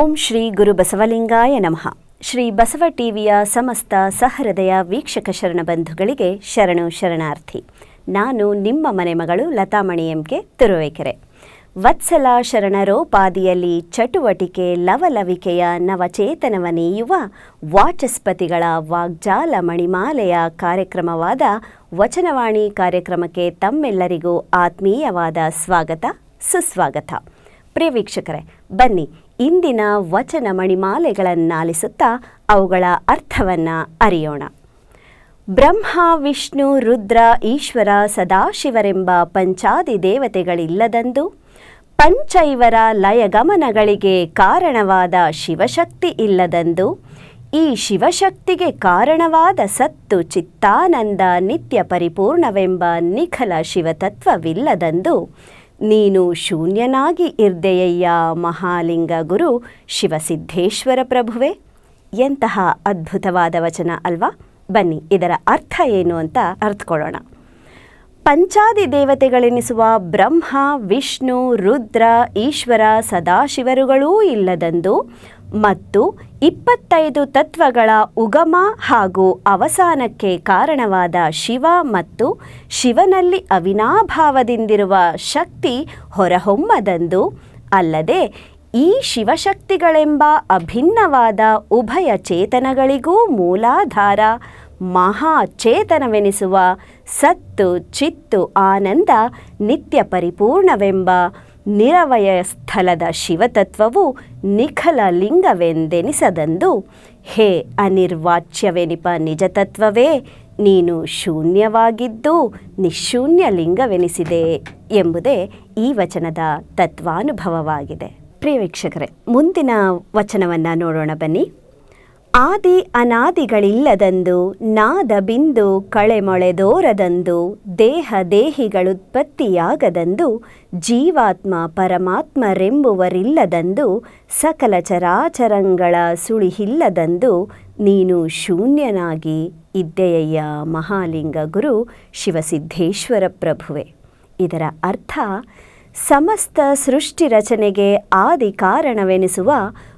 ಓಂ ಶ್ರೀ ಗುರು ಬಸವಲಿಂಗಾಯ ನಮಃ. ಶ್ರೀ ಬಸವ ಟಿವಿಯ ಸಮಸ್ತ ಸಹೃದಯ ವೀಕ್ಷಕ ಶರಣ ಬಂಧುಗಳಿಗೆ ಶರಣು ಶರಣಾರ್ಥಿ. ನಾನು ನಿಮ್ಮ ಮನೆ ಮಗಳು ಲತಾಮಣಿ ಎಂಕೆ ತುರುವೇಕೆರೆ. ವತ್ಸಲ ಶರಣರೋಪಾದಿಯಲ್ಲಿ ಚಟುವಟಿಕೆ ಲವಲವಿಕೆಯ ನವಚೇತನವ ನೀಯುವ ವಾಚಸ್ಪತಿಗಳ ವಾಗ್ಜಾಲ ಮಣಿಮಾಲೆಯ ಕಾರ್ಯಕ್ರಮವಾದ ವಚನವಾಣಿ ಕಾರ್ಯಕ್ರಮಕ್ಕೆ ತಮ್ಮೆಲ್ಲರಿಗೂ ಆತ್ಮೀಯವಾದ ಸ್ವಾಗತ, ಸುಸ್ವಾಗತ. ಪ್ರಿಯ ವೀಕ್ಷಕರೇ, ಬನ್ನಿ ಇಂದಿನ ವಚನ ಮಣಿಮಾಲೆಗಳನ್ನಾಲಿಸುತ್ತಾ ಅವುಗಳ ಅರ್ಥವನ್ನು ಅರಿಯೋಣ. ಬ್ರಹ್ಮ, ವಿಷ್ಣು, ರುದ್ರ, ಈಶ್ವರ, ಸದಾಶಿವರೆಂಬ ಪಂಚಾದಿ ದೇವತೆಗಳಿಲ್ಲದಂದು ಪಂಚೈವರ ಲಯಗಮನಗಳಿಗೆ ಕಾರಣವಾದ ಶಿವಶಕ್ತಿ ಇಲ್ಲದಂದು ಈ ಶಿವಶಕ್ತಿಗೆ ಕಾರಣವಾದ ಸತ್ತು ಚಿತ್ತಾನಂದ ನಿತ್ಯ ಪರಿಪೂರ್ಣವೆಂಬ ನಿಖಲ ಶಿವತತ್ವವಿಲ್ಲದಂದು ನೀನು ಶೂನ್ಯನಾಗಿ ಇರ್ದೆಯಯ್ಯ, ಮಹಾಲಿಂಗ ಗುರು ಶಿವಸಿದ್ಧೇಶ್ವರ ಪ್ರಭುವೆ. ಎಂತಹ ಅದ್ಭುತವಾದ ವಚನ ಅಲ್ವಾ? ಬನ್ನಿ, ಇದರ ಅರ್ಥ ಏನು ಅಂತ ಅರ್ಥಕೊಳ್ಳೋಣ ಪಂಚಾದಿ ದೇವತೆಗಳೆನಿಸುವ ಬ್ರಹ್ಮ, ವಿಷ್ಣು, ರುದ್ರ, ಈಶ್ವರ, ಸದಾಶಿವರುಗಳೂ ಇಲ್ಲದಂದು ಮತ್ತು ಇಪ್ಪತ್ತೈದು ತತ್ವಗಳ ಉಗಮ ಹಾಗೂ ಅವಸಾನಕ್ಕೆ ಕಾರಣವಾದ ಶಿವ ಮತ್ತು ಶಿವನಲ್ಲಿ ಅವಿನಾಭಾವದಿಂದಿರುವ ಶಕ್ತಿ ಹೊರಹೊಮ್ಮದಂದು ಅಲ್ಲದೆ ಈ ಶಿವಶಕ್ತಿಗಳೆಂಬ ಅಭಿನ್ನವಾದ ಉಭಯ ಚೇತನಗಳಿಗೂ ಮೂಲಾಧಾರ, ಮಹಾಚೇತನವೆನಿಸುವ ಸತ್ತು ಚಿತ್ತು ಆನಂದ ನಿತ್ಯ ಪರಿಪೂರ್ಣವೆಂಬ ನಿರವಯ ಸ್ಥಳದ ಶಿವತತ್ವವು ನಿಖಲ ಲಿಂಗವೆಂದೆನಿಸದಂದು, ಹೇ ಅನಿರ್ವಾಚ್ಯವೆನಿಪ ನಿಜತತ್ವವೇ, ನೀನು ಶೂನ್ಯವಾಗಿದ್ದು ನಿಶೂನ್ಯ ಲಿಂಗವೆನಿಸಿದೆ ಎಂಬುದೇ ಈ ವಚನದ ತತ್ವಾನುಭವವಾಗಿದೆ. ಪ್ರಿಯ ವೀಕ್ಷಕರೇ, ಮುಂದಿನ ವಚನವನ್ನು ನೋಡೋಣ ಬನ್ನಿ. ಆದಿ ಅನಾದಿಗಳಿಲ್ಲದಂದು, ನಾದ ಬಿಂದು ಕಳೆಮೊಳೆದೋರದಂದು, ದೇಹ ದೇಹಿಗಳುತ್ಪತ್ತಿಯಾಗದಂದು, ಜೀವಾತ್ಮ ಪರಮಾತ್ಮರೆಂಬುವರಿಲ್ಲದಂದು, ಸಕಲ ಚರಾಚರಂಗಳ ಸುಳಿಹಿಲ್ಲದಂದು, ನೀನು ಶೂನ್ಯನಾಗಿ ಇದ್ದೆಯಯ್ಯ ಮಹಾಲಿಂಗ ಗುರು ಶಿವಸಿದ್ಧೇಶ್ವರ ಪ್ರಭುವೆ ಇದರ ಅರ್ಥ ಸಮಸ್ತ ಸೃಷ್ಟಿ ರಚನೆಗೆ ಆದಿ ಕಾರಣವೆನಿಸುವ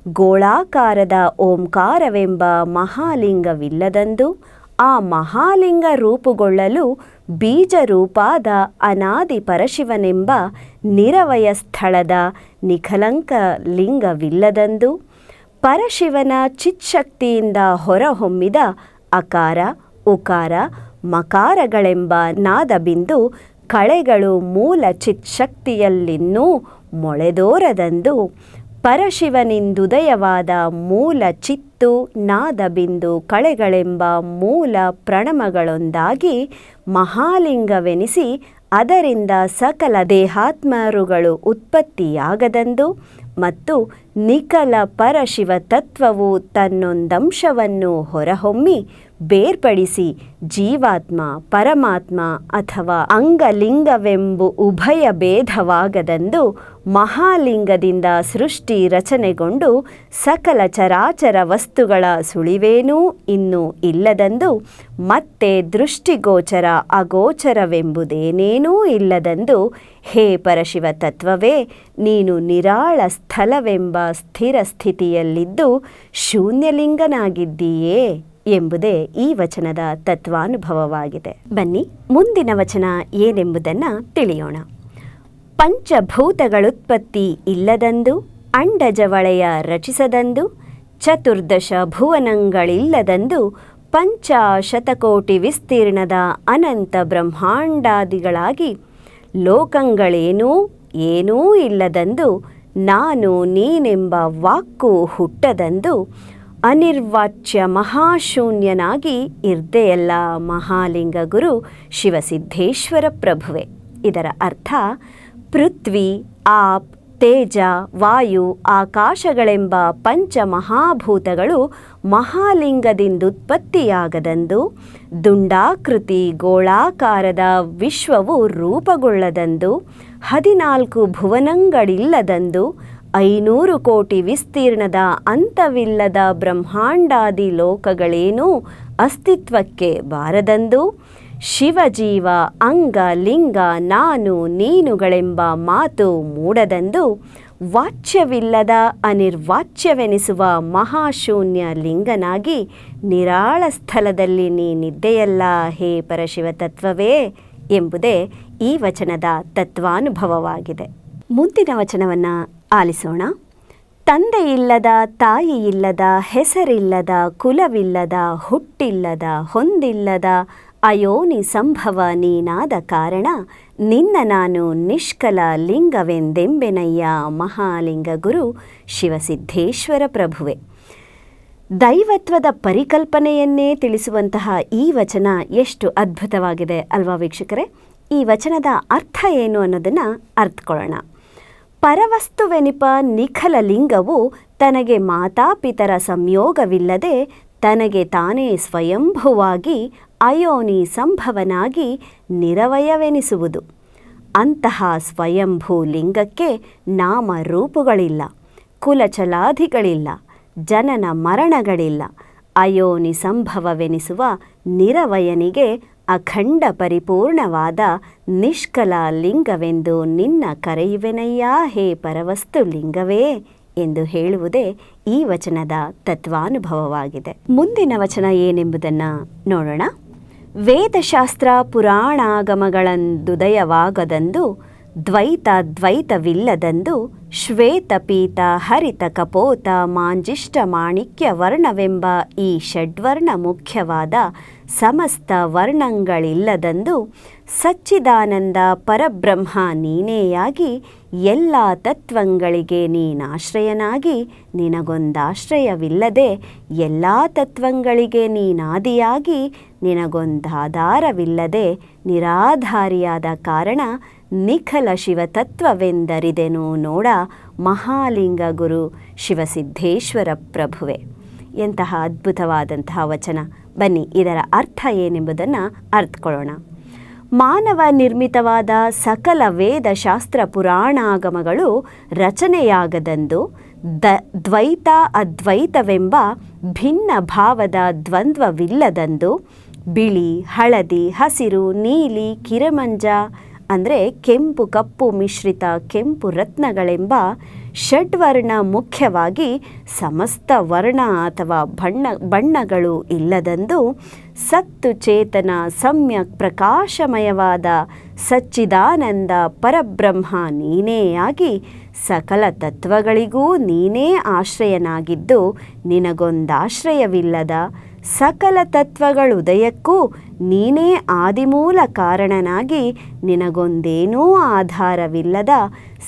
ಗೋಳಾಕಾರದ ಓಂಕಾರವೆಂಬ ಮಹಾಲಿಂಗವಿಲ್ಲದಂದು ಆ ಮಹಾಲಿಂಗ ರೂಪುಗೊಳ್ಳಲು ಬೀಜರೂಪಾದ ಅನಾದಿ ಪರಶಿವನೆಂಬ ನಿರವಯ ಸ್ಥಳದ ನಿಖಲಂಕ ಲಿಂಗವಿಲ್ಲದಂದು ಪರಶಿವನ ಚಿಚ್ಛಕ್ತಿಯಿಂದ ಹೊರಹೊಮ್ಮಿದ ಅಕಾರ, ಉಕಾರ, ಮಕಾರಗಳೆಂಬ ನಾದಬಿಂದು ಕಳೆಗಳು ಮೂಲ ಚಿತ್ಶಕ್ತಿಯಲ್ಲಿನ್ನೂ ಮೊಳೆದೋರದಂದು ಪರಶಿವನಿಂದುದಯವಾದ ಮೂಲ ಚಿತ್ತು, ನಾದಬಿಂದು ಕಳೆಗಳೆಂಬ ಮೂಲ ಪ್ರಣಮಗಳೊಂದಾಗಿ ಮಹಾಲಿಂಗವೆನಿಸಿ ಅದರಿಂದ ಸಕಲ ದೇಹಾತ್ಮರುಗಳು ಉತ್ಪತ್ತಿಯಾಗದಂದು ಮತ್ತು ನಿಖಲ ಪರಶಿವ ತತ್ವವು ತನ್ನೊಂದಂಶವನ್ನು ಹೊರಹೊಮ್ಮಿ ಬೇರ್ಪಡಿಸಿ ಜೀವಾತ್ಮ, ಪರಮಾತ್ಮ ಅಥವಾ ಅಂಗಲಿಂಗವೆಂಬು ಉಭಯ ಭೇದವಾಗದಂದು ಮಹಾಲಿಂಗದಿಂದ ಸೃಷ್ಟಿ ರಚನೆಗೊಂಡು ಸಕಲ ಚರಾಚರ ವಸ್ತುಗಳ ಸುಳಿವೇನೂ ಇನ್ನೂ ಇಲ್ಲದಂದು ಮತ್ತೆ ದೃಷ್ಟಿಗೋಚರ ಅಗೋಚರವೆಂಬುದೇನೇನೂ ಇಲ್ಲದಂದು ಹೇ ಪರಶಿವ ತತ್ವವೇ, ನೀನು ನಿರಾಳ ಸ್ಥಳವೆಂಬ ಸ್ಥಿರ ಸ್ಥಿತಿಯಲ್ಲಿದ್ದು ಶೂನ್ಯಲಿಂಗನಾಗಿದ್ದೀಯೇ. ಎಂಬುದೇ ಈ ವಚನದ ತತ್ವಾನುಭವವಾಗಿದೆ. ಬನ್ನಿ, ಮುಂದಿನ ವಚನ ಏನೆಂಬುದನ್ನು ತಿಳಿಯೋಣ. ಪಂಚಭೂತಗಳುತ್ಪತ್ತಿ ಇಲ್ಲದಂದು ಅಂಡಜವಳೆಯ ರಚಿಸದಂದು, ಚತುರ್ದಶ ಭುವನಗಳಿಲ್ಲದಂದು, ಪಂಚಾಶತಕೋಟಿ ವಿಸ್ತೀರ್ಣದ ಅನಂತ ಬ್ರಹ್ಮಾಂಡಾದಿಗಳಾಗಿ, ಲೋಕಗಳೇನೂ, ಏನೂ ಇಲ್ಲದಂದು, ನಾನು ನೀನೆಂಬ ವಾಕ್ಕು ಹುಟ್ಟದಂದು ಅನಿರ್ವಾಚ್ಯ ಮಹಾಶೂನ್ಯನಾಗಿ ಇರ್ದೆಯಲ್ಲ ಮಹಾಲಿಂಗ ಗುರು ಶಿವಸಿದ್ಧೇಶ್ವರ ಪ್ರಭುವೆ. ಇದರ ಅರ್ಥ, ಪೃಥ್ವಿ, ಆಪ್, ತೇಜ, ವಾಯು, ಆಕಾಶಗಳೆಂಬ ಪಂಚ ಮಹಾಭೂತಗಳು ಮಹಾಲಿಂಗದಿಂದುತ್ಪತ್ತಿಯಾಗದಂದು ದುಂಡಾಕೃತಿ ಗೋಳಾಕಾರದ ವಿಶ್ವವು ರೂಪಗೊಳ್ಳದಂದು, ಹದಿನಾಲ್ಕು ಭುವನಗಳಿಲ್ಲದಂದು ಐನೂರು ಕೋಟಿ ವಿಸ್ತೀರ್ಣದ ಅಂತವಿಲ್ಲದ ಬ್ರಹ್ಮಾಂಡಾದಿ ಲೋಕಗಳೇನೂ ಅಸ್ತಿತ್ವಕ್ಕೆ ಬಾರದಂದು ಶಿವಜೀವ, ಅಂಗ, ಲಿಂಗ, ನಾನು, ನೀನುಗಳೆಂಬ ಮಾತು ಮೂಡದಂದು ವಾಚ್ಯವಿಲ್ಲದ ಅನಿರ್ವಾಚ್ಯವೆನಿಸುವ ಮಹಾಶೂನ್ಯ ಲಿಂಗನಾಗಿ ನಿರಾಳ ಸ್ಥಳದಲ್ಲಿ ನೀನಿದ್ದೆಯಲ್ಲ ಹೇ ಪರಶಿವ ತತ್ವವೇ ಎಂಬುದೇ ಈ ವಚನದ ತತ್ವಾನುಭವವಾಗಿದೆ. ಮುಂದಿನ ವಚನವನ್ನು ಆಲಿಸೋಣ. ತಂದೆಯಿಲ್ಲದ, ತಾಯಿಯಿಲ್ಲದ, ಹೆಸರಿಲ್ಲದ, ಕುಲವಿಲ್ಲದ, ಹುಟ್ಟಿಲ್ಲದ, ಹೊಂದಿಲ್ಲದ, ಅಯೋನಿ ಸಂಭವ ನೀನಾದ ಕಾರಣ ನಿನ್ನ ನಾನು ನಿಷ್ಕಲ ಲಿಂಗವೆಂದೆಂಬೆನಯ್ಯ ಮಹಾಲಿಂಗ ಗುರು ಶಿವಸಿದ್ಧೇಶ್ವರ ಪ್ರಭುವೆ. ದೈವತ್ವದ ಪರಿಕಲ್ಪನೆಯನ್ನೇ ತಿಳಿಸುವಂತಹ ಈ ವಚನ ಎಷ್ಟು ಅದ್ಭುತವಾಗಿದೆ ಅಲ್ವಾ ವೀಕ್ಷಕರೇ? ಈ ವಚನದ ಅರ್ಥ ಏನು ಅನ್ನೋದನ್ನು ಅರ್ಥಕೊಳ್ಳೋಣ ಪರವಸ್ತುವೆನಿಪ ನಿಖಲ ಲಿಂಗವು ತನಗೆ ಮಾತಾಪಿತರ ಸಂಯೋಗವಿಲ್ಲದೆ ತನಗೆ ತಾನೇ ಸ್ವಯಂಭುವಾಗಿ ಅಯೋನಿ ಸಂಭವನಾಗಿ ನಿರವಯವೆನಿಸುವುದು. ಅಂತಹ ಸ್ವಯಂಭೂ ಲಿಂಗಕ್ಕೆ ನಾಮರೂಪುಗಳಿಲ್ಲ, ಕುಲಚಲಾಧಿಗಳಿಲ್ಲ, ಜನನ ಮರಣಗಳಿಲ್ಲ. ಅಯೋನಿ ಸಂಭವವೆನಿಸುವ ನಿರವಯನಿಗೆ ಅಖಂಡ ಪರಿಪೂರ್ಣವಾದ ನಿಷ್ಕಲ ಲಿಂಗವೆಂದು ನಿನ್ನ ಕರೆಯುವೆನಯ್ಯಾ? ಹೇ ಪರವಸ್ತು ಲಿಂಗವೇ ಎಂದು ಹೇಳುವುದೇ ಈ ವಚನದ ತತ್ವಾನುಭವವಾಗಿದೆ. ಮುಂದಿನ ವಚನ ಏನೆಂಬುದನ್ನು ನೋಡೋಣ. ವೇದಶಾಸ್ತ್ರ ಪುರಾಣಾಗಮಗಳಂದುದಯವಾಗದಂದು ದ್ವೈತ ದ್ವೈತವಿಲ್ಲದಂದು ಶ್ವೇತ ಪೀತ ಹರಿತ ಕಪೋತ ಮಾಂಜಿಷ್ಟ ಮಾಣಿಕ್ಯ ವರ್ಣವೆಂಬ ಈ ಷಡ್ವರ್ಣ ಮುಖ್ಯವಾದ ಸಮಸ್ತ ವರ್ಣಗಳಿಲ್ಲದಂದು ಸಚ್ಚಿದಾನಂದ ಪರಬ್ರಹ್ಮ ನೀನೇಯಾಗಿ ಎಲ್ಲ ತತ್ವಗಳಿಗೆ ನೀನಾಶ್ರಯನಾಗಿ ನಿನಗೊಂದಾಶ್ರಯವಿಲ್ಲದೆ ಎಲ್ಲ ತತ್ವಗಳಿಗೆ ನೀನಾದಿಯಾಗಿ ನಿನಗೊಂದಾಧಾರವಿಲ್ಲದೆ ನಿರಾಧಾರಿಯಾದ ಕಾರಣ ನಿಖಲ ಶಿವತತ್ವವೆಂದರಿದೆನು ನೋಡ ಮಹಾಲಿಂಗ ಗುರು ಶಿವಸಿದ್ಧೇಶ್ವರ ಪ್ರಭುವೆ. ಎಂತಹ ಅದ್ಭುತವಾದಂತಹ ವಚನ. ಬನ್ನಿ, ಇದರ ಅರ್ಥ ಏನೆಂಬುದನ್ನು ಅರ್ಥಕೊಳ್ಳೋಣ ಮಾನವ ನಿರ್ಮಿತವಾದ ಸಕಲ ವೇದ ಶಾಸ್ತ್ರ ಪುರಾಣಾಗಮಗಳು ರಚನೆಯಾಗದಂದು ದ ದ್ವೈತ ಅದ್ವೈತವೆಂಬ ಭಿನ್ನ ಭಾವದ ದ್ವಂದ್ವವಿಲ್ಲದಂದು ಬಿಳಿ, ಹಳದಿ, ಹಸಿರು, ನೀಲಿ, ಕಿರಮಂಜ ಅಂದರೆ ಕೆಂಪು ಕಪ್ಪು ಮಿಶ್ರಿತ ಕೆಂಪು ರತ್ನಗಳೆಂಬ ಷಡ್ವರ್ಣ ಮುಖ್ಯವಾಗಿ ಸಮಸ್ತ ವರ್ಣ ಅಥವಾ ಬಣ್ಣ, ಬಣ್ಣಗಳು ಇಲ್ಲದಂದು ಸತ್ತು ಚೇತನ, ಸಮ್ಯಕ್ ಪ್ರಕಾಶಮಯವಾದ ಸಚ್ಚಿದಾನಂದ ಪರಬ್ರಹ್ಮ ನೀನೇ ಆಗಿ ಸಕಲ ತತ್ವಗಳಿಗೂ ನೀನೇ ಆಶ್ರಯನಾಗಿದ್ದು ನಿನಗೊಂದಾಶ್ರಯವಿಲ್ಲದ ಸಕಲ ತತ್ವಗಳುದಯಕ್ಕೂ ನೀನೇ ಆದಿಮೂಲ ಕಾರಣನಾಗಿ ನಿನಗೊಂದೇನೂ ಆಧಾರವಿಲ್ಲದ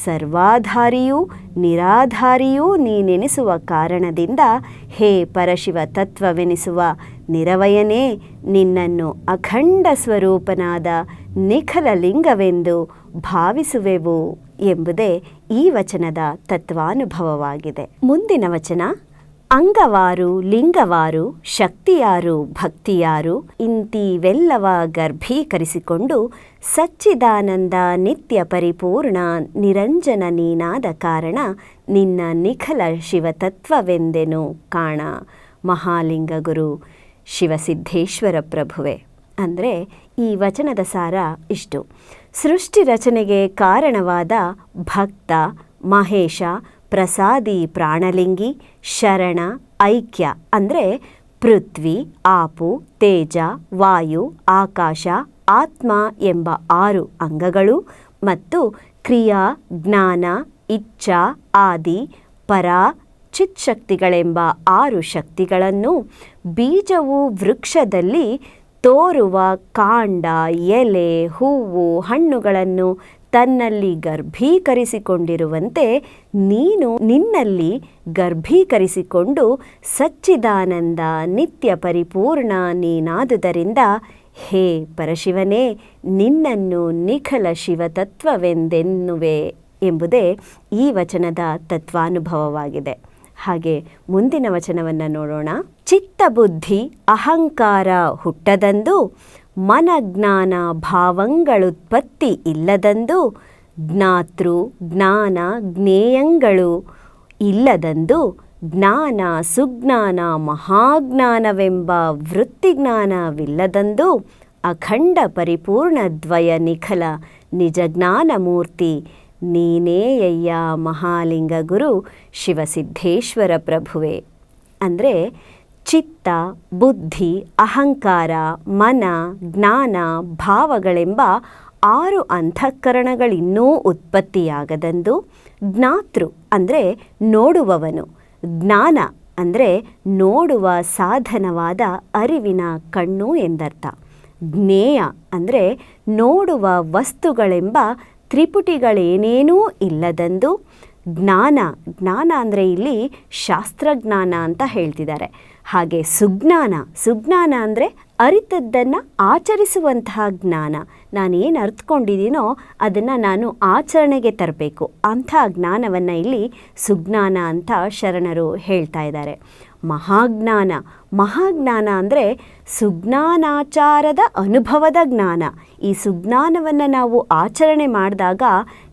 ಸರ್ವಾಧಾರಿಯೂ ನಿರಾಧಾರಿಯೂ ನೀನೆನಿಸುವ ಕಾರಣದಿಂದ ಹೇ ಪರಶಿವ ತತ್ವವೆನಿಸುವ ನಿರವಯನೇ, ನಿನ್ನನ್ನು ಅಖಂಡ ಸ್ವರೂಪನಾದ ನಿಖಲ ಲಿಂಗವೆಂದು ಭಾವಿಸುವೆವು ಎಂಬುದೇ ಈ ವಚನದ ತತ್ವಾನುಭವವಾಗಿದೆ. ಮುಂದಿನ ವಚನ ಅಂಗವಾರು, ಲಿಂಗವಾರು, ಶಕ್ತಿಯಾರು, ಭಕ್ತಿಯಾರು ಇಂತೀವೆಲ್ಲವ ಗರ್ಭೀಕರಿಸಿಕೊಂಡು ಸಚ್ಚಿದಾನಂದ ನಿತ್ಯ ಪರಿಪೂರ್ಣ ನಿರಂಜನ ನೀನಾದ ಕಾರಣ ನಿನ್ನ ನಿಖಲ ಶಿವತತ್ವವೆಂದೆನು ಕಾಣ. ಮಹಾಲಿಂಗ ಗುರು, ಶಿವಸಿದ್ಧೇಶ್ವರ ಪ್ರಭುವೆ. ಅಂದರೆ ಈ ವಚನದ ಸಾರ ಇಷ್ಟು. ಸೃಷ್ಟಿ ರಚನೆಗೆ ಕಾರಣವಾದ ಭಕ್ತ, ಮಹೇಶ ಪ್ರಸಾದಿ ಪ್ರಾಣಲಿಂಗಿ, ಶರಣ, ಐಕ್ಯ ಅಂದರೆ ಪೃಥ್ವಿ, ಆಪು, ತೇಜ, ವಾಯು, ಆಕಾಶ, ಆತ್ಮ ಎಂಬ ಆರು ಅಂಗಗಳು ಮತ್ತು ಕ್ರಿಯಾ, ಜ್ಞಾನ, ಇಚ್ಛಾ, ಆದಿ, ಪರ, ಚಿತ್ಶಕ್ತಿಗಳೆಂಬ ಆರು ಶಕ್ತಿಗಳನ್ನು ಬೀಜವು ವೃಕ್ಷದಲ್ಲಿ ತೋರುವ ಕಾಂಡ, ಎಲೆ, ಹೂವು, ಹಣ್ಣುಗಳನ್ನು ತನ್ನಲ್ಲಿ ಗರ್ಭೀಕರಿಸಿಕೊಂಡಿರುವಂತೆ ನೀನು ನಿನ್ನಲ್ಲಿ ಗರ್ಭೀಕರಿಸಿಕೊಂಡು ಸಚ್ಚಿದಾನಂದ ನಿತ್ಯ ಪರಿಪೂರ್ಣ ನೀನಾದುದರಿಂದ ಹೇ ಪರಶಿವನೇ, ನಿನ್ನನ್ನು ನಿಖಲ ಶಿವತತ್ವವೆಂದೆನ್ನುವೆ ಎಂಬುದೇ ಈ ವಚನದ ತತ್ವಾನುಭವವಾಗಿದೆ. ಹಾಗೆ ಮುಂದಿನ ವಚನವನ್ನು ನೋಡೋಣ. ಚಿತ್ತಬುದ್ಧಿ ಅಹಂಕಾರ ಹುಟ್ಟದಂದು ಮನಜ್ಞಾನ ಭಾವಂಗಳುತ್ಪತ್ತಿ ಇಲ್ಲದಂದು, ಜ್ಞಾತೃ, ಜ್ಞಾನ, ಜ್ಞೇಯಂಗಳು ಇಲ್ಲದಂದು, ಜ್ಞಾನ, ಸುಜ್ಞಾನ, ಮಹಾಜ್ಞಾನವೆಂಬ ವೃತ್ತಿಜ್ಞಾನವಿಲ್ಲದಂದು, ಅಖಂಡ ಪರಿಪೂರ್ಣ ದ್ವಯ ನಿಖಲ ನಿಜ ಜ್ಞಾನಮೂರ್ತಿ ನೀನೇಯ್ಯ ನೀನೇಯಯ್ಯ ಮಹಾಲಿಂಗ ಗುರು ಶಿವಸಿದ್ಧೇಶ್ವರ ಪ್ರಭುವೆ. ಅಂದರೆ ಚಿತ್ತ, ಬುದ್ಧಿ, ಅಹಂಕಾರ, ಮನ, ಜ್ಞಾನ, ಭಾವಗಳೆಂಬ ಆರು ಅಂತಃಕರಣಗಳಿನ್ನೂ ಉತ್ಪತ್ತಿಯಾಗದಂದು ಜ್ಞಾತೃ ಅಂದರೆ ನೋಡುವವನು. ಜ್ಞಾನ ಅಂದರೆ ನೋಡುವ ಸಾಧನವಾದ ಅರಿವಿನ ಕಣ್ಣು ಎಂದರ್ಥ. ಜ್ಞೇಯ ಅಂದರೆ ನೋಡುವ ವಸ್ತುಗಳೆಂಬ ತ್ರಿಪುಟಿಗಳೇನೇನೂ ಇಲ್ಲದಂದು ಜ್ಞಾನ ಜ್ಞಾನ ಅಂದರೆ ಇಲ್ಲಿ ಶಾಸ್ತ್ರಜ್ಞಾನ ಅಂತ ಹೇಳ್ತಿದ್ದಾರೆ. ಹಾಗೆ ಸುಜ್ಞಾನ ಸುಜ್ಞಾನ ಅಂದರೆ ಅರಿತದ್ದನ್ನು ಆಚರಿಸುವಂತಹ ಜ್ಞಾನ. ನಾನೇನು ಅರ್ಥಕೊಂಡಿದ್ದೀನೋ ಅದನ್ನು ನಾನು ಆಚರಣೆಗೆ ತರಬೇಕು. ಅಂಥ ಜ್ಞಾನವನ್ನು ಇಲ್ಲಿ ಸುಜ್ಞಾನ ಅಂತ ಶರಣರು ಹೇಳ್ತಾ ಇದ್ದಾರೆ. ಮಹಾಜ್ಞಾನ. ಮಹಾಜ್ಞಾನ ಅಂದರೆ ಸುಜ್ಞಾನಾಚಾರದ ಅನುಭವದ ಜ್ಞಾನ. ಈ ಸುಜ್ಞಾನವನ್ನು ನಾವು ಆಚರಣೆ ಮಾಡಿದಾಗ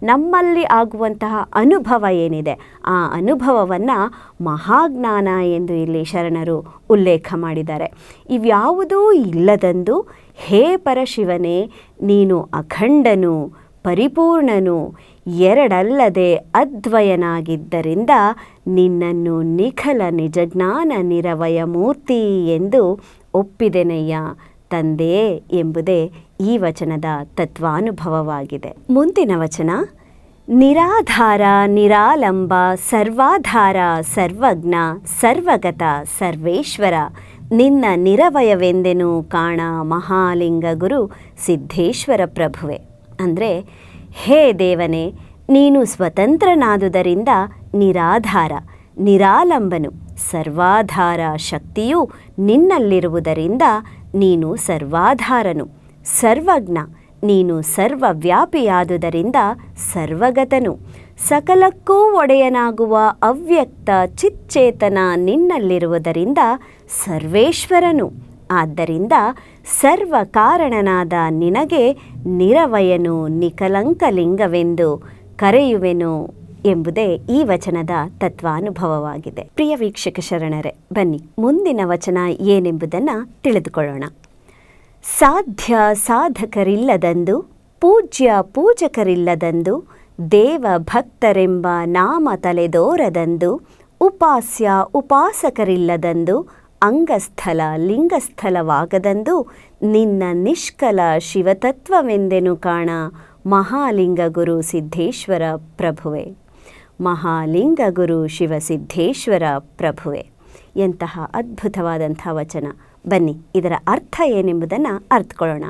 ನಮ್ಮಲ್ಲಿ ಆಗುವಂತಹ ಅನುಭವ ಏನಿದೆ? ಆ ಅನುಭವವನ್ನು ಮಹಾಜ್ಞಾನ ಎಂದು ಇಲ್ಲಿ ಶರಣರು ಉಲ್ಲೇಖ ಮಾಡಿದ್ದಾರೆ. ಇವ್ಯಾವುದೂ ಇಲ್ಲದಂದು ಹೇ ಪರಶಿವನೇ, ನೀನು ಅಖಂಡನು, ಪರಿಪೂರ್ಣನು ಎರಡಲ್ಲದೆ ಅದ್ವಯನಾಗಿದ್ದರಿಂದ ನಿನ್ನನ್ನು ನಿಖಲ ನಿಜಜ್ಞಾನ ನಿರವಯ ಮೂರ್ತಿ ಎಂದು ಒಪ್ಪಿದೆನಯ್ಯ. ತಂದೆ ಎಂಬುದೇ ಈ ವಚನದ ತತ್ವಾನುಭವವಾಗಿದೆ. ಮುಂದಿನ ವಚನ, ನಿರಾಧಾರ, ನಿರಾಲಂಬ, ಸರ್ವಾಧಾರ, ಸರ್ವಜ್ಞ, ಸರ್ವಗತ, ಸರ್ವೇಶ್ವರ, ನಿನ್ನ ನಿರವಯವೆಂದೆನೂ ಕಾಣ ಮಹಾಲಿಂಗ ಗುರು ಸಿದ್ಧೇಶ್ವರ ಪ್ರಭುವೆ. ಅಂದರೆ ಹೇ ದೇವನೇ, ನೀನು ಸ್ವತಂತ್ರನಾದುದರಿಂದ ನಿರಾಧಾರ, ನಿರಾಲಂಬನು. ಸರ್ವಾಧಾರ ಶಕ್ತಿಯು ನಿನ್ನಲ್ಲಿರುವುದರಿಂದ ನೀನು ಸರ್ವಾಧಾರನು. ಸರ್ವಜ್ಞ, ನೀನು ಸರ್ವವ್ಯಾಪಿಯಾದುದರಿಂದ ಸರ್ವಗತನು. ಸಕಲಕ್ಕೂ ಒಡೆಯನಾಗುವ ಅವ್ಯಕ್ತ ಚಿಚ್ಚೇತನ ನಿನ್ನಲ್ಲಿರುವುದರಿಂದ ಸರ್ವೇಶ್ವರನು. ಆದ್ದರಿಂದ ಸರ್ವ ಕಾರಣನಾದ ನಿನಗೆ ನಿರವಯನು ನಿಕಲಂಕಲಿಂಗವೆಂದು ಕರೆಯುವೆನು ಎಂಬುದೇ ಈ ವಚನದ ತತ್ವಾನುಭವವಾಗಿದೆ. ಪ್ರಿಯ ವೀಕ್ಷಕ ಶರಣರೇ, ಬನ್ನಿ, ಮುಂದಿನ ವಚನ ಏನೆಂಬುದನ್ನು ತಿಳಿದುಕೊಳ್ಳೋಣ. ಸಾಧ್ಯ ಸಾಧಕರಿಲ್ಲದಂದು, ಪೂಜ್ಯ ಪೂಜಕರಿಲ್ಲದಂದು, ದೇವ ಭಕ್ತರೆಂಬ ನಾಮ ತಲೆದೋರದಂದು, ಉಪಾಸ್ಯ ಉಪಾಸಕರಿಲ್ಲದಂದು ಅಂಗಸ್ಥಲ, ಲಿಂಗಸ್ಥಲವಾಗದಂದು ನಿನ್ನ ನಿಷ್ಕಲ ಶಿವತತ್ವವೆಂದೆನು ಕಾಣ ಮಹಾಲಿಂಗ ಗುರು ಸಿದ್ದೇಶ್ವರ ಪ್ರಭುವೆ. ಮಹಾಲಿಂಗ ಗುರು ಶಿವಸಿದ್ದೇಶ್ವರ ಪ್ರಭುವೆ. ಎಂತಹ ಅದ್ಭುತವಾದಂಥ ವಚನ. ಬನ್ನಿ, ಇದರ ಅರ್ಥ ಏನೆಂಬುದನ್ನು ಅರ್ಥಕೊಳ್ಳೋಣ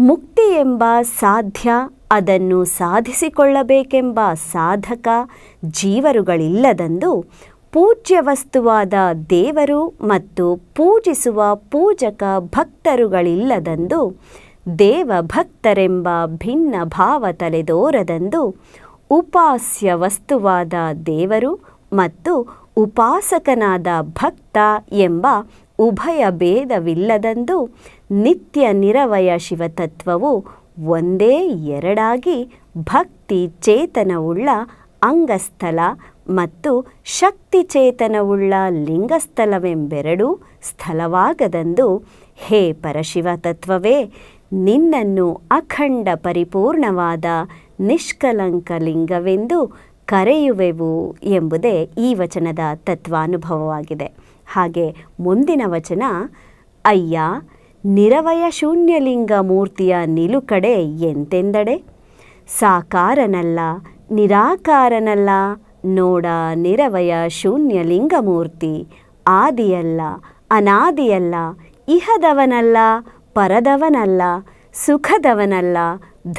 ಮುಕ್ತಿ ಎಂಬ ಸಾಧ್ಯ, ಅದನ್ನು ಸಾಧಿಸಿಕೊಳ್ಳಬೇಕೆಂಬ ಸಾಧಕ ಜೀವರುಗಳಿಲ್ಲದಂದು ಪೂಜ್ಯ ವಸ್ತುವಾದ ದೇವರು ಮತ್ತು ಪೂಜಿಸುವ ಪೂಜಕ ಭಕ್ತರುಗಳಿಲ್ಲದಂದು ದೇವ ಭಕ್ತರೆಂಬ ಭಿನ್ನ ಭಾವ ತಲೆದೋರದಂದು, ಉಪಾಸ್ಯ ವಸ್ತುವಾದ ದೇವರು ಮತ್ತು ಉಪಾಸಕನಾದ ಭಕ್ತ ಎಂಬ ಉಭಯ ಭೇದವಿಲ್ಲದಂದು, ನಿತ್ಯ ನಿರವಯ ಶಿವತತ್ವವು ಒಂದೇ ಎರಡಾಗಿ ಭಕ್ತಿ ಚೇತನವುಳ್ಳ ಅಂಗಸ್ಥಲ ಮತ್ತು ಶಕ್ತಿ ಚೇತನವುಳ್ಳ ಲಿಂಗಸ್ಥಲವೆಂಬೆರಡೂ ಸ್ಥಳವಾಗದಂದು ಹೇ ಪರಶಿವ ತತ್ವವೇ, ನಿನ್ನನ್ನು ಅಖಂಡ ಪರಿಪೂರ್ಣವಾದ ನಿಷ್ಕಲಂಕ ಲಿಂಗವೆಂದು ಕರೆಯುವೆವು ಎಂಬುದೇ ಈ ವಚನದ ತತ್ವಾನುಭವವಾಗಿದೆ. ಹಾಗೆ ಮುಂದಿನ ವಚನ, ಅಯ್ಯ, ನಿರವಯ ಶೂನ್ಯಲಿಂಗ ಮೂರ್ತಿಯ ನಿಲುಕಡೆ ಎಂತೆಂದಡೆ? ಸಾಕಾರನಲ್ಲ, ನಿರಾಕಾರನಲ್ಲ ನೋಡ ನಿರವಯ ಶೂನ್ಯ ಮೂರ್ತಿ ಆದಿಯಲ್ಲ, ಅನಾದಿಯಲ್ಲ, ಇಹದವನಲ್ಲ, ಪರದವನಲ್ಲ, ಸುಖದವನಲ್ಲ,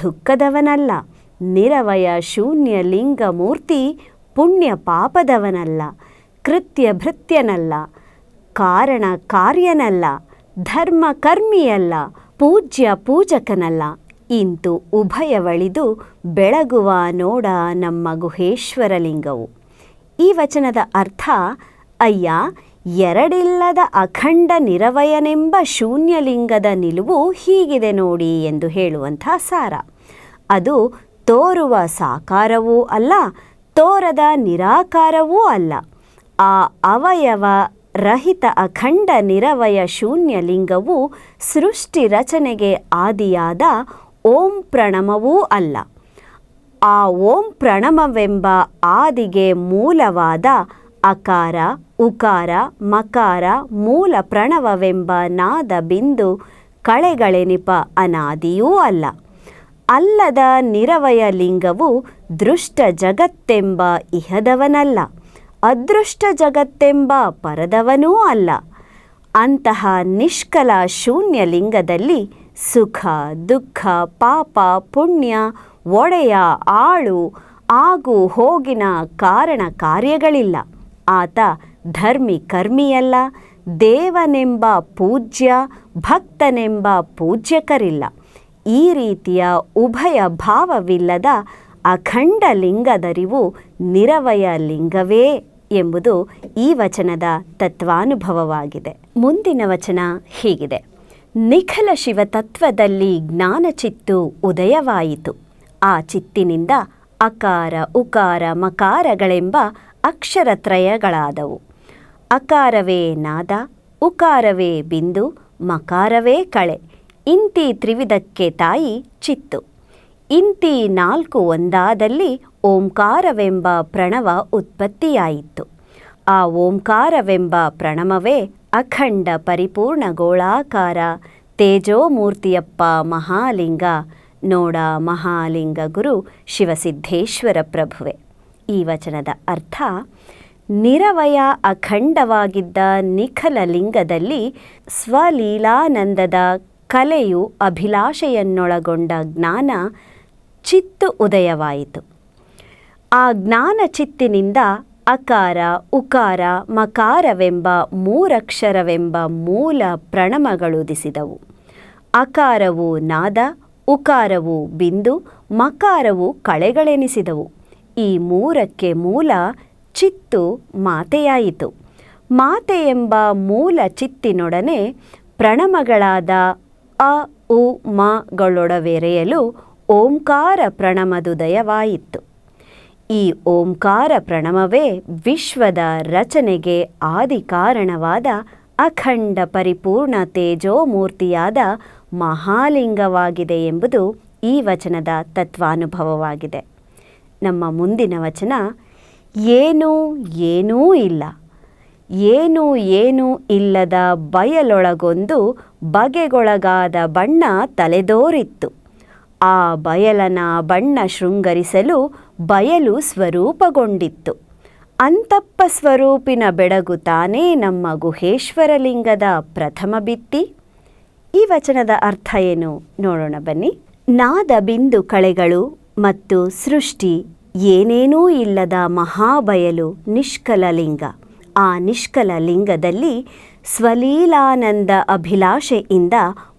ದುಃಖದವನಲ್ಲ. ನಿರವಯ ಶೂನ್ಯ ಲಿಂಗ ಮೂರ್ತಿ ಪುಣ್ಯ ಪಾಪದವನಲ್ಲ, ಕೃತ್ಯ ಭೃತ್ಯನಲ್ಲ, ಕಾರಣ ಕಾರ್ಯನಲ್ಲ, ಧರ್ಮ ಕರ್ಮಿಯಲ್ಲ, ಪೂಜ್ಯ ಪೂಜಕನಲ್ಲ. ಇಂತು ಉಭಯವಳಿದು ಬೆಳಗುವ ನೋಡ ನಮ್ಮ ಗುಹೇಶ್ವರಲಿಂಗವು. ಈ ವಚನದ ಅರ್ಥ, ಅಯ್ಯ, ಎರಡಿಲ್ಲದ ಅಖಂಡ ನಿರವಯನೆಂಬ ಶೂನ್ಯಲಿಂಗದ ನಿಲುವು ಹೀಗಿದೆ ನೋಡಿ ಎಂದು ಹೇಳುವಂಥ ಸಾರ. ಅದು ತೋರುವ ಸಾಕಾರವೂ ಅಲ್ಲ, ತೋರದ ನಿರಾಕಾರವೂ ಅಲ್ಲ. ಆ ಅವಯವ ರಹಿತ ಅಖಂಡ ನಿರವಯ ಶೂನ್ಯಲಿಂಗವು ಸೃಷ್ಟಿ ರಚನೆಗೆ ಆದಿಯಾದ ಓಂ ಪ್ರಣಮವೂ ಅಲ್ಲ. ಆ ಓಂ ಪ್ರಣಮವೆಂಬ ಆದಿಗೆ ಮೂಲವಾದ ಅಕಾರ, ಉಕಾರ, ಮಕಾರ, ಮೂಲ ಪ್ರಣವವೆಂಬ ನಾದ ಬಿಂದು ಕಳೆಗಳೆನಿಪ ಅನಾದಿಯೂ ಅಲ್ಲ. ಅಲ್ಲದ ನಿರವಯ ಲಿಂಗವು ದೃಷ್ಟ ಜಗತ್ತೆಂಬ ಇಹದವನಲ್ಲ. ಅದೃಷ್ಟ ಜಗತ್ತೆಂಬ ಪರದವನೂ ಅಲ್ಲ. ಅಂತಹ ನಿಷ್ಕಲ ಶೂನ್ಯ ಲಿಂಗದಲ್ಲಿ ಸುಖ, ದುಃಖ, ಪಾಪ, ಪುಣ್ಯ, ಒಡೆಯ, ಆಳು, ಆಗು, ಹೋಗಿನ ಕಾರಣ ಕಾರ್ಯಗಳಿಲ್ಲ. ಆತ ಧರ್ಮಿ ಕರ್ಮಿಯಲ್ಲ, ದೇವನೆಂಬ ಪೂಜ್ಯ, ಭಕ್ತನೆಂಬ ಪೂಜ್ಯಕರಿಲ್ಲ. ಈ ರೀತಿಯ ಉಭಯ ಭಾವವಿಲ್ಲದ ಅಖಂಡ ಲಿಂಗದರಿವು ನಿರವಯ ಲಿಂಗವೇ ಎಂಬುದು ಈ ವಚನದ ತತ್ವಾನುಭವವಾಗಿದೆ. ಮುಂದಿನ ವಚನ ಹೀಗಿದೆ. ನಿಖಲ ಶಿವತತ್ವದಲ್ಲಿ ಜ್ಞಾನಚಿತ್ತು ಉದಯವಾಯಿತು. ಆ ಚಿತ್ತಿನಿಂದ ಅಕಾರ, ಉಕಾರ ಮಕಾರಗಳೆಂಬ ಅಕ್ಷರತ್ರಯಗಳಾದವು ಅಕಾರವೇ ನಾದ, ಉಕಾರವೇ ಬಿಂದು, ಮಕಾರವೇ ಕಳೆ. ಇಂತಿ ತ್ರಿವಿಧಕ್ಕೆ ತಾಯಿ ಚಿತ್ತು. ಇಂತಿ ನಾಲ್ಕು ಒಂದಾದಲ್ಲಿ ಓಂಕಾರವೆಂಬ ಪ್ರಣವ ಉತ್ಪತ್ತಿಯಾಯಿತು. ಆ ಓಂಕಾರವೆಂಬ ಪ್ರಣವವೇ ಅಖಂಡ ಪರಿಪೂರ್ಣ ಗೋಳಾಕಾರ ತೇಜೋಮೂರ್ತಿಯಪ್ಪ ಮಹಾಲಿಂಗ. ನೋಡ ಮಹಾಲಿಂಗ ಗುರು ಶಿವಸಿದ್ದೇಶ್ವರ ಪ್ರಭುವೆ. ಈ ವಚನದ ಅರ್ಥ, ನಿರವಯ ಅಖಂಡವಾಗಿದ್ದ ನಿಖಲ ಲಿಂಗದಲ್ಲಿ ಸ್ವಲೀಲಾನಂದದ ಕಲೆಯು ಅಭಿಲಾಷೆಯನ್ನೊಳಗೊಂಡ ಜ್ಞಾನ ಚಿತ್ತು ಉದಯವಾಯಿತು ಆ ಜ್ಞಾನ ಚಿತ್ತಿನಿಂದ ಅಕಾರ, ಉಕಾರ, ಮಕಾರವೆಂಬ ಮೂರಕ್ಷರವೆಂಬ ಮೂಲ ಪ್ರಣಮಗಳುದಿಸಿದವು. ಅಕಾರವು ನಾದ, ಉಕಾರವು ಬಿಂದು, ಮಕಾರವು ಕಳೆಗಳೆನಿಸಿದವು. ಈ ಮೂರಕ್ಕೆ ಮೂಲ ಚಿತ್ತು ಮಾತೆಯಾಯಿತು. ಮಾತೆ ಎಂಬ ಮೂಲ ಚಿತ್ತಿನೊಡನೆ ಪ್ರಣಮಗಳಾದ ಅ, ಉ ಮಗಳೊಡವೆರೆಯಲು ಓಂಕಾರ ಪ್ರಣಮದುದಯವಾಯಿತು. ಈ ಓಂಕಾರ ಪ್ರಣಮವೇ ವಿಶ್ವದ ರಚನೆಗೆ ಆದಿ ಕಾರಣವಾದ ಅಖಂಡ ಪರಿಪೂರ್ಣ ತೇಜೋಮೂರ್ತಿಯಾದ ಮಹಾಲಿಂಗವಾಗಿದೆ ಎಂಬುದು ಈ ವಚನದ ತತ್ವಾನುಭವವಾಗಿದೆ. ನಮ್ಮ ಮುಂದಿನ ವಚನ, ಏನೂ ಏನೂ ಇಲ್ಲ. ಏನು ಏನೂ ಇಲ್ಲದ ಬಯಲೊಳಗೊಂದು ಬಗೆಗೊಳಗಾದ ಬಣ್ಣ ತಲೆದೋರಿತ್ತು. ಆ ಬಯಲನ ಬಣ್ಣ ಶೃಂಗರಿಸಲು ಬಯಲು ಸ್ವರೂಪಗೊಂಡಿತ್ತು. ಅಂತಪ್ಪ ಸ್ವರೂಪಿನ ಬೆಡಗು ತಾನೇ ನಮ್ಮ ಗುಹೇಶ್ವರಲಿಂಗದ ಪ್ರಥಮ ಬಿತ್ತಿ ಈ ವಚನದ ಅರ್ಥ ಏನು ನೋಡೋಣ ಬನ್ನಿ. ನಾದ ಬಿಂದು ಕಳೆಗಳು ಮತ್ತು ಸೃಷ್ಟಿ ಏನೇನೂ ಇಲ್ಲದ ಮಹಾಬಯಲು ನಿಷ್ಕಲಲಿಂಗ. ಆ ನಿಷ್ಕಲ ಲಿಂಗದಲ್ಲಿ ಸ್ವಲೀಲಾನಂದ ಅಭಿಲಾಷೆಯಿಂದ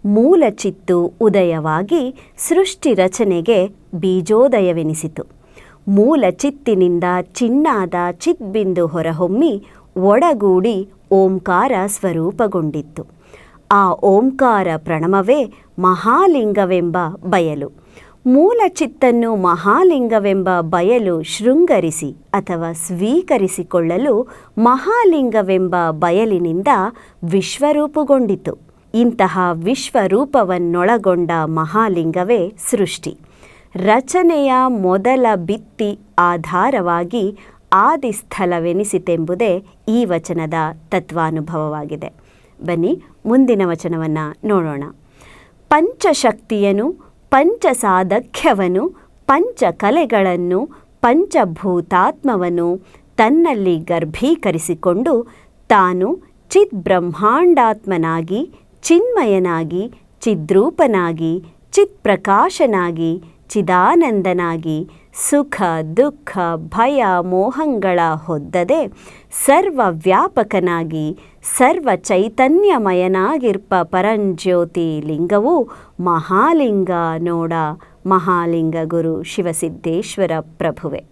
ಮೂಲಚಿತ್ತು ಉದಯವಾಗಿ ಸೃಷ್ಟಿ ರಚನೆಗೆ ಬೀಜೋದಯವೆನಿಸಿತು. ಮೂಲ ಚಿತ್ತಿನಿಂದ ಚಿನ್ನಾದ ಚಿದ್ಬಿಂದು ಹೊರಹೊಮ್ಮಿ ಒಡಗೂಡಿ ಓಂಕಾರ ಸ್ವರೂಪಗೊಂಡಿತ್ತು. ಆ ಓಂಕಾರ ಪ್ರಣಮವೇ ಮಹಾಲಿಂಗವೆಂಬ ಬಯಲು. ಮೂಲ ಚಿತ್ತನ್ನು ಮಹಾಲಿಂಗವೆಂಬ ಬಯಲು ಶೃಂಗರಿಸಿ ಅಥವಾ ಸ್ವೀಕರಿಸಿಕೊಳ್ಳಲು ಮಹಾಲಿಂಗವೆಂಬ ಬಯಲಿನಿಂದ ವಿಶ್ವರೂಪುಗೊಂಡಿತು. ಇಂತಹ ವಿಶ್ವರೂಪವನ್ನೊಳಗೊಂಡ ಮಹಾಲಿಂಗವೇ ಸೃಷ್ಟಿ. ರಚನೆಯ ಮೊದಲ ಬಿತ್ತಿ ಆಧಾರವಾಗಿ ಆದಿಸ್ಥಲವೆನಿಸಿತೆಂಬುದೇ ಈ ವಚನದ ತತ್ವಾನುಭವವಾಗಿದೆ. ಬನ್ನಿ ಮುಂದಿನ ವಚನವನ್ನು ನೋಡೋಣ. ಪಂಚಶಕ್ತಿಯನು ಪಂಚಸಾಧಕ್ಯವನು ಪಂಚಕಲೆಗಳನ್ನು ಪಂಚಭೂತಾತ್ಮವನ್ನು ತನ್ನಲ್ಲಿ ಗರ್ಭೀಕರಿಸಿಕೊಂಡು ತಾನು ಚಿದ್ಬ್ರಹ್ಮಾಂಡಾತ್ಮನಾಗಿ ಚಿನ್ಮಯನಾಗಿ ಚಿದ್ರೂಪನಾಗಿ ಚಿತ್ಪ್ರಕಾಶನಾಗಿ ಚಿದಾನಂದನಾಗಿ ಸುಖ, ದುಃಖ, ಭಯ, ಮೋಹಂಗಳ ಹೊದ್ದದೆ ಸರ್ವ ವ್ಯಾಪಕನಾಗಿ ಸರ್ವ ಚೈತನ್ಯಮಯನಾಗಿರ್ಪ ಪರಂಜ್ಯೋತಿ ಲಿಂಗವು ಮಹಾಲಿಂಗ ನೋಡ, ಮಹಾಲಿಂಗ ಗುರು ಶಿವಸಿದ್ದೇಶ್ವರ ಪ್ರಭುವೆ.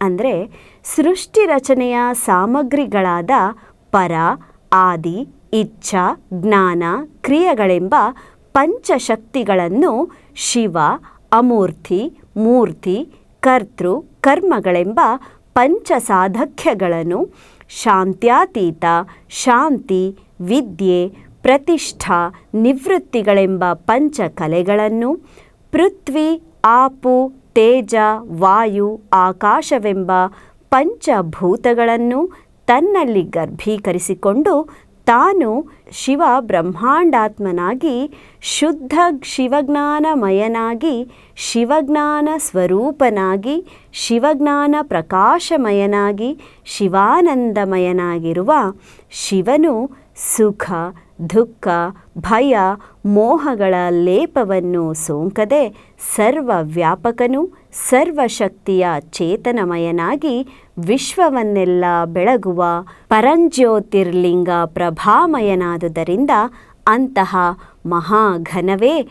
ಅಂದರೆ ಸೃಷ್ಟಿ ರಚನೆಯ ಸಾಮಗ್ರಿಗಳಾದ ಪರ, ಆದಿ, ಇಚ್ಛಾ, ಜ್ಞಾನ, ಕ್ರಿಯೆಗಳೆಂಬ ಪಂಚಶಕ್ತಿಗಳನ್ನು ಶಿವ, ಅಮೂರ್ತಿ, ಮೂರ್ತಿ ಕರ್ತೃ ಕರ್ಮಗಳೆಂಬ ಪಂಚಸಾಧಕ್ಯಗಳನ್ನು ಶಾಂತ್ಯಾತೀತ, ಶಾಂತಿ, ವಿದ್ಯೆ, ಪ್ರತಿಷ್ಠಾ, ನಿವೃತ್ತಿಗಳೆಂಬ ಪಂಚ ಕಲೆಗಳನ್ನು ಪೃಥ್ವಿ, ಆಪು, ತೇಜ, ವಾಯು, ಆಕಾಶವೆಂಬ ಪಂಚಭೂತಗಳನ್ನು ತನ್ನಲ್ಲಿ ಗರ್ಭೀಕರಿಸಿಕೊಂಡು ತಾನು ಶಿವ ಬ್ರಹ್ಮಾಂಡಾತ್ಮನಾಗಿ, ಶುದ್ಧ ಶಿವಜ್ಞಾನಮಯನಾಗಿ, ಶಿವಜ್ಞಾನ ಸ್ವರೂಪನಾಗಿ, ಶಿವಜ್ಞಾನ ಪ್ರಕಾಶಮಯನಾಗಿ, ಶಿವಾನಂದಮಯನಾಗಿರುವ ಶಿವನು ಸುಖ, ದುಃಖ, ಭಯ, ಮೋಹಗಳ ಲೇಪವನ್ನು ಸೋಂಕದೆ ಸರ್ವವ್ಯಾಪಕನು. ಸರ್ವಶಕ್ತಿಯ ಚೇತನಮಯನಾಗಿ ವಿಶ್ವವನ್ನೆಲ್ಲ ಬೆಳಗುವ ಪರಂಜ್ಯೋತಿರ್ಲಿಂಗ ಪ್ರಭಾಮಯನಾದುದರಿಂದ ಅಂತಹ ಮಹಾಘನವೇ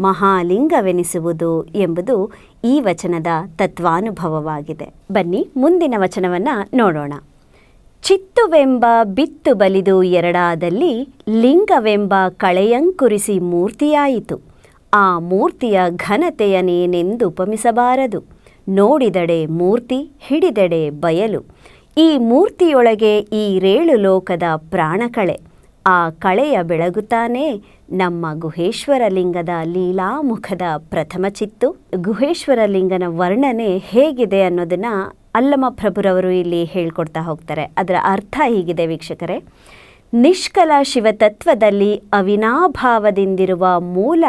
ಮಹಾಲಿಂಗವೆನಿಸುವುದು ಎಂಬುದು ಈ ವಚನದ ತತ್ವಾನುಭವವಾಗಿದೆ. ಬನ್ನಿ ಮುಂದಿನ ವಚನವನ್ನು ನೋಡೋಣ. ಚಿತ್ತುವೆಂಬ ಬಿತ್ತು ಬಲಿದು ಎರಡಾದಲ್ಲಿ ಲಿಂಗವೆಂಬ ಕಳೆಯಂಕುರಿಸಿ ಮೂರ್ತಿಯಾಯಿತು. ಆ ಮೂರ್ತಿಯ ಘನತೆಯನೇನೆಂದು ಉಪಮಿಸಬಾರದು. ನೋಡಿದಡೆ ಮೂರ್ತಿ, ಹಿಡಿದಡೆ ಬಯಲು. ಈ ಮೂರ್ತಿಯೊಳಗೆ ಈ ರೇಳು ಲೋಕದ ಪ್ರಾಣಕಳೆ. ಆ ಕಳೆಯ ಬೆಳಗುತ್ತಾನೆ ನಮ್ಮ ಗುಹೇಶ್ವರ ಲಿಂಗದ ಲೀಲಾಮುಖದ ಪ್ರಥಮ ಚಿತ್ತು. ಗುಹೇಶ್ವರಲಿಂಗನ ವರ್ಣನೆ ಹೇಗಿದೆ ಅನ್ನೋದನ್ನ ಅಲ್ಲಮ ಪ್ರಭುರವರು ಇಲ್ಲಿ ಹೇಳ್ಕೊಡ್ತಾ ಹೋಗ್ತಾರೆ. ಅದರ ಅರ್ಥ ಹೀಗಿದೆ ವೀಕ್ಷಕರೇ. ನಿಷ್ಕಲ ಶಿವತತ್ವದಲ್ಲಿ ಅವಿನಾಭಾವದಿಂದಿರುವ ಮೂಲ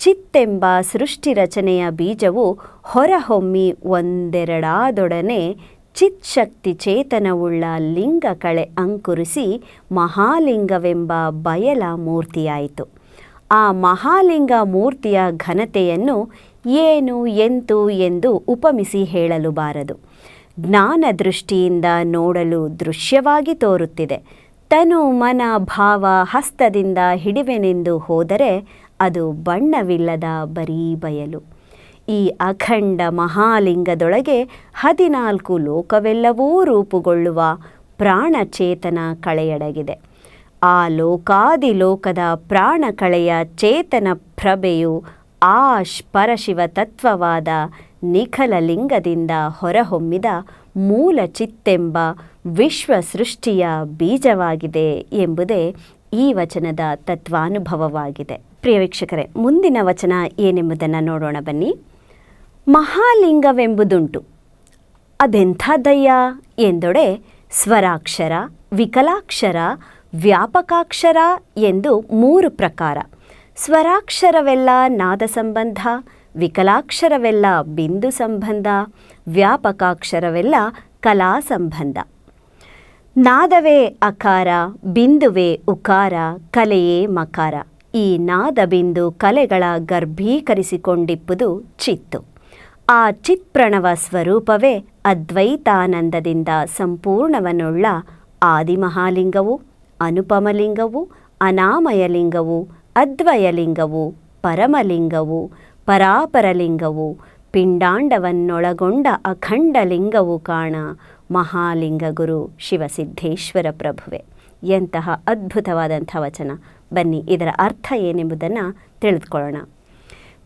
ಚಿತ್ತೆಂಬ ಸೃಷ್ಟಿ ರಚನೆಯ ಬೀಜವು ಹೊರಹೊಮ್ಮಿ ಒಂದೆರಡಾದೊಡನೆ ಚಿತ್ಶಕ್ತಿ ಚೇತನವುಳ್ಳ ಲಿಂಗ ಕಳೆ ಅಂಕುರಿಸಿ ಮಹಾಲಿಂಗವೆಂಬ ಬಯಲ ಮೂರ್ತಿಯಾಯಿತು ಆ ಮಹಾಲಿಂಗ ಮೂರ್ತಿಯ ಘನತೆಯನ್ನು ಏನು, ಎಂತು ಎಂದು ಉಪಮಿಸಿ ಹೇಳಲು ಬಾರದು. ಜ್ಞಾನ ದೃಷ್ಟಿಯಿಂದ ನೋಡಲು ದೃಶ್ಯವಾಗಿ ತೋರುತ್ತಿದೆ. ತನು ಮನ ಭಾವ ಹಸ್ತದಿಂದ ಹಿಡಿವೆನೆಂದು ಹೋದರೆ ಅದು ಬಣ್ಣವಿಲ್ಲದ ಬರೀ ಬಯಲು. ಈ ಅಖಂಡ ಮಹಾಲಿಂಗದೊಳಗೆ ಹದಿನಾಲ್ಕು ಲೋಕವೆಲ್ಲವೂ ರೂಪುಗೊಳ್ಳುವ ಪ್ರಾಣಚೇತನ ಕಳೆಯಡಗಿದೆ. ಆ ಲೋಕಾದಿಲೋಕದ ಪ್ರಾಣ ಕಳೆಯ ಚೇತನ ಪ್ರಭೆಯು ಆ ಪರಶಿವ ತತ್ವವಾದ ನಿಖಲ ಲಿಂಗದಿಂದ ಹೊರಹೊಮ್ಮಿದ ಮೂಲ ಚಿತ್ತೆಂಬ ವಿಶ್ವ ಸೃಷ್ಟಿಯ ಬೀಜವಾಗಿದೆ ಎಂಬುದೇ ಈ ವಚನದ ತತ್ವಾನುಭವವಾಗಿದೆ. ಪ್ರಿಯ ವೀಕ್ಷಕರೇ, ಮುಂದಿನ ವಚನ ಏನೆಂಬುದನ್ನು ನೋಡೋಣ ಬನ್ನಿ. ಮಹಾಲಿಂಗವೆಂಬುದುಂಟು. ಅದೆಂಥದಯ್ಯ ಎಂದೊಡೆ ಸ್ವರಾಕ್ಷರ, ವಿಕಲಾಕ್ಷರ, ವ್ಯಾಪಕಾಕ್ಷರ ಎಂದು ಮೂರು ಪ್ರಕಾರ. ಸ್ವರಾಕ್ಷರವೆಲ್ಲ ನಾದ ಸಂಬಂಧ ವಿಕಲಾಕ್ಷರವೆಲ್ಲ ಬಿಂದು ಸಂಬಂಧ ವ್ಯಾಪಕಾಕ್ಷರವೆಲ್ಲ ಕಲಾ ಸಂಬಂಧ ನಾದವೇ ಅಕಾರ, ಬಿಂದುವೇ ಉಕಾರ, ಕಲೆಯೇ ಮಕಾರ. ಈ ನಾದಬಿಂದು ಕಲೆಗಳ ಗರ್ಭೀಕರಿಸಿಕೊಂಡಿಪ್ಪುದು ಚಿತ್ತು. ಆ ಚಿತ್ಪ್ರಣವ ಸ್ವರೂಪವೇ ಅದ್ವೈತಾನಂದದಿಂದ ಸಂಪೂರ್ಣವನ್ನುಳ್ಳ ಆದಿಮಹಾಲಿಂಗವು, ಅನುಪಮಲಿಂಗವು, ಅನಾಮಯಲಿಂಗವು, ಅದ್ವಯಲಿಂಗವು, ಪರಮಲಿಂಗವು, ಪರಾಪರಲಿಂಗವು, ಪಿಂಡಾಂಡವನ್ನೊಳಗೊಂಡ ಅಖಂಡಲಿಂಗವು ಕಾಣ ಮಹಾಲಿಂಗ ಗುರು ಶಿವಸಿದ್ದೇಶ್ವರ ಪ್ರಭುವೆ. ಎಂತಹ ಅದ್ಭುತವಾದಂಥ ವಚನ. ಬನ್ನಿ, ಇದರ ಅರ್ಥ ಏನೆಂಬುದನ್ನು ತಿಳಿದುಕೊಳ್ಳೋಣ.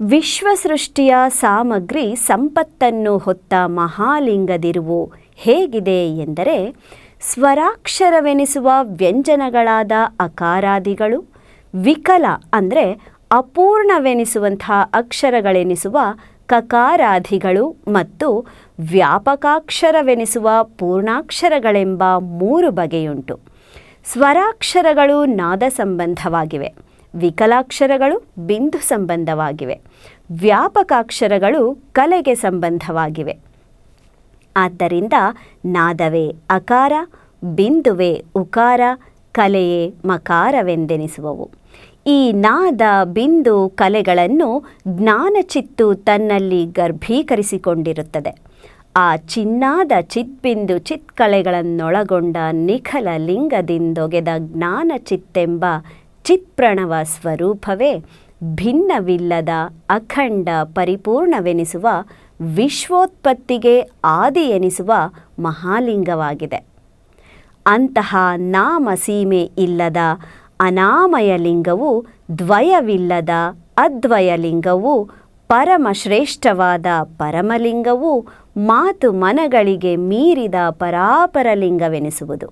ವಿಶ್ವಸೃಷ್ಟಿಯ ಸಾಮಗ್ರಿ ಸಂಪತ್ತನ್ನು ಹೊತ್ತ ಮಹಾಲಿಂಗದಿರುವು ಹೇಗಿದೆ ಎಂದರೆ, ಸ್ವರಾಕ್ಷರವೆನಿಸುವ ವ್ಯಂಜನಗಳಾದ ಅಕಾರಾದಿಗಳು, ವಿಕಲ ಅಂದರೆ ಅಪೂರ್ಣವೆನಿಸುವಂಥ ಅಕ್ಷರಗಳೆನಿಸುವ ಕಕಾರಾಧಿಗಳು ಮತ್ತು ವ್ಯಾಪಕಾಕ್ಷರವೆನಿಸುವ ಪೂರ್ಣಾಕ್ಷರಗಳೆಂಬ ಮೂರು ಬಗೆಯುಂಟು. ಸ್ವರಾಕ್ಷರಗಳು ನಾದ ಸಂಬಂಧವಾಗಿವೆ, ವಿಕಲಾಕ್ಷರಗಳು ಬಿಂದು ಸಂಬಂಧವಾಗಿವೆ, ವ್ಯಾಪಕಾಕ್ಷರಗಳು ಕಲೆಗೆ ಸಂಬಂಧವಾಗಿವೆ. ಆದ್ದರಿಂದ ನಾದವೇ ಅಕಾರ, ಬಿಂದುವೆ ಉಕಾರ, ಕಲೆಯೇ ಮಕಾರವೆಂದೆನಿಸುವವು. ಈ ನಾದ, ಬಿಂದು ಕಲೆಗಳನ್ನು ಜ್ಞಾನಚಿತ್ತು ತನ್ನಲ್ಲಿ ಗರ್ಭೀಕರಿಸಿಕೊಂಡಿರುತ್ತದೆ. ಆ ಚಿನ್ನಾದ ಚಿತ್ಬಿಂದು ಚಿತ್ಕಳೆಗಳನ್ನೊಳಗೊಂಡ ನಿಖಲ ಲಿಂಗದಿಂದೊಗೆದ ಜ್ಞಾನ ಚಿತ್ತೆಂಬ ಚಿತ್ಪ್ರಣವ ಸ್ವರೂಪವೇ ಭಿನ್ನವಿಲ್ಲದ ಅಖಂಡ ಪರಿಪೂರ್ಣವೆನಿಸುವ ವಿಶ್ವೋತ್ಪತ್ತಿಗೆ ಆದಿ ಎನಿಸುವ ಮಹಾಲಿಂಗವಾಗಿದೆ. ಅಂತಹ ನಾಮ ಸೀಮೆ ಇಲ್ಲದ ಅನಾಮಯ ಲಿಂಗವು ದ್ವಯವಿಲ್ಲದ ಅದ್ವಯಲಿಂಗವು ಪರಮಶ್ರೇಷ್ಠವಾದ ಪರಮಲಿಂಗವು ಮಾತು ಮನಗಳಿಗೆ ಮೀರಿದ ಪರಾಪರಲಿಂಗವೆನಿಸುವುದು.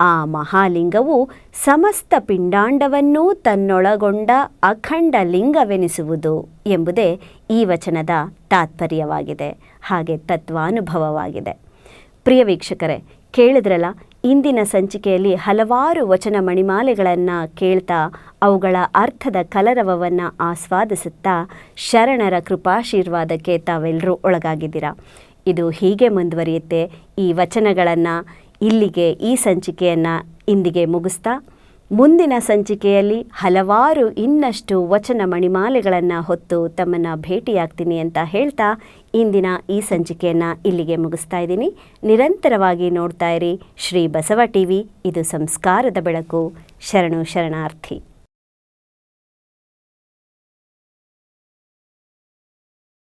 ಆ ಮಹಾಲಿಂಗವು ಸಮಸ್ತ ಪಿಂಡಾಂಡವನ್ನೂ ತನ್ನೊಳಗೊಂಡ ಅಖಂಡ ಲಿಂಗವೆನಿಸುವುದು ಎಂಬುದೇ ಈ ವಚನದ ತಾತ್ಪರ್ಯವಾಗಿದೆ, ಹಾಗೆ ತತ್ವಾನುಭವವಾಗಿದೆ. ಪ್ರಿಯ ವೀಕ್ಷಕರೇ, ಕೇಳಿದ್ರಲ್ಲ, ಇಂದಿನ ಸಂಚಿಕೆಯಲ್ಲಿ ಹಲವಾರು ವಚನ ಮಣಿಮಾಲೆಗಳನ್ನು ಕೇಳ್ತಾ ಅವುಗಳ ಅರ್ಥದ ಕಲರವವನ್ನು ಆಸ್ವಾದಿಸುತ್ತಾ ಶರಣರ ಕೃಪಾಶೀರ್ವಾದಕ್ಕೆ ತಾವೆಲ್ಲರೂ ಒಳಗಾಗಿದ್ದೀರಾ? ಇದು ಹೀಗೆ ಮುಂದುವರಿಯುತ್ತೆ. ಈ ವಚನಗಳನ್ನು ಇಲ್ಲಿಗೆ, ಈ ಸಂಚಿಕೆಯನ್ನು ಇಂದಿಗೆ ಮುಗಿಸ್ತಾ, ಮುಂದಿನ ಸಂಚಿಕೆಯಲ್ಲಿ ಹಲವಾರು ಇನ್ನಷ್ಟು ವಚನ ಮಣಿಮಾಲೆಗಳನ್ನು ಹೊತ್ತು ತಮ್ಮನ್ನು ಭೇಟಿಯಾಗ್ತೀನಿ ಅಂತ ಹೇಳ್ತಾ, ಇಂದಿನ ಈ ಸಂಚಿಕೆಯನ್ನು ಇಲ್ಲಿಗೆ ಮುಗಿಸ್ತಾ ಇದ್ದೀನಿ. ನಿರಂತರವಾಗಿ ನೋಡ್ತಾ ಇರಿ ಶ್ರೀ ಬಸವ ಟಿ ವಿ ಇದು ಸಂಸ್ಕಾರದ ಬೆಳಕು. ಶರಣು ಶರಣಾರ್ಥಿ.